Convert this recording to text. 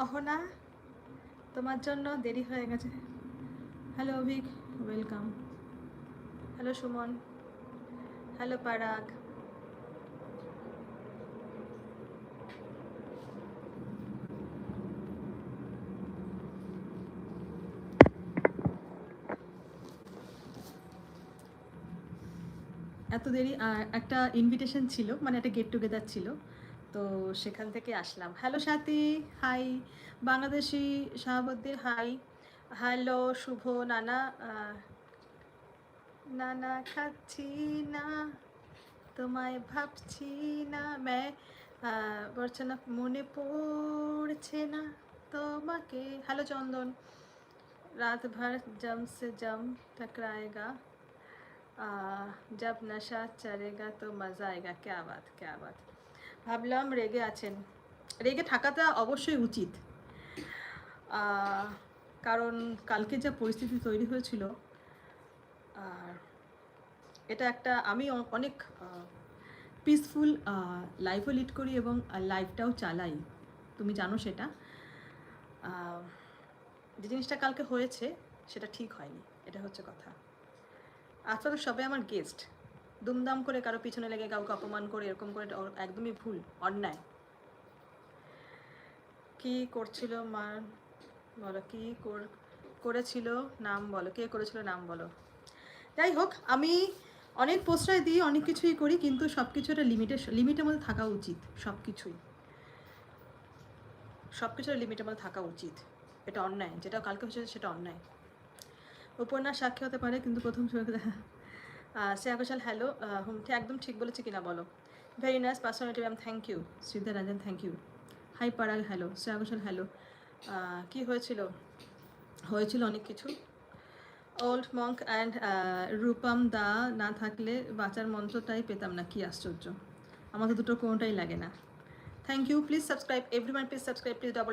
অহনা, তোমার জন্য দেরি হয়ে গেছে। Hello Avik welcome hello Suman. Hello Parag. এত দেরি একটা ইনভিটেশন ছিল মানে একটা গেট টুগেদার ছিল। তো সেখান থেকে আসলাম হ্যালো সাথী hi Bangladeshi Shahabuddin hi hello শুভ নানা আহ, নানা খাচ্ছি না তোমায় ভাবছি না ম্যায় আহ, বলছে না মনে পড়ছে না তোমাকে হ্যালো চন্দন रात भर जम से जम टकराएगा आ, जब नशा चढ़ेगा तो मज़ा आएगा क्या बात क्या बात ভাবলাম রেগে আছেন। রেগে থাকাটা অবশ্যই উচিত। কারণ কালকে যা পরিস্থিতি তৈরি হয়েছিল, আর এটা একটা আমি অনেক পিসফুল লাইফও লিড করি এবং লাইফটাও চালাই। তুমি জানো সেটা। যে জিনিসটা কালকে হয়েছে, সেটা ঠিক হয়নি। এটা হচ্ছে কথা। আসলে সবাই আমার গেস্ট দুমদাম করে কারও পিছনে লেগে কাউকে অপমান করে, এরকম করে একদমই ভুল, অন্যায়। কি করছিল মার, বলো, কি কর- করেছিল নাম বলো, কে করেছিল নাম বলো। যাই হোক, আমি অনেক প্রশ্রয় দিই, অনেক কিছুই করি, কিন্তু সব কিছু একটা লিমিটের লিমিটের মধ্যে থাকা উচিত সব কিছুই সব কিছুর লিমিটের মধ্যে থাকা উচিত, এটা অন্যায়, যেটা কালকে হয়েছে সেটা অন্যায়। উপন্যাস সাক্ষী হতে পারে, কিন্তু প্রথম শ্রেয়া ঘোষাল হ্যালো হুম ঠিক একদম ঠিক বলেছি কিনা বলো? Very nice personality ma'am thank you Shridha Rajan thank you hi Parag hello Shreya Ghoshal hello কি হয়েছিল? হয়েছিল অনেক কিছু। Old monk and Rupam da না থাকলে বাঁচার মন্ত্রটাই পেতাম না, কি আশ্চর্য। আমাদের দুটো কোনোটাই লাগে না। Thank you please subscribe everyone please subscribe please double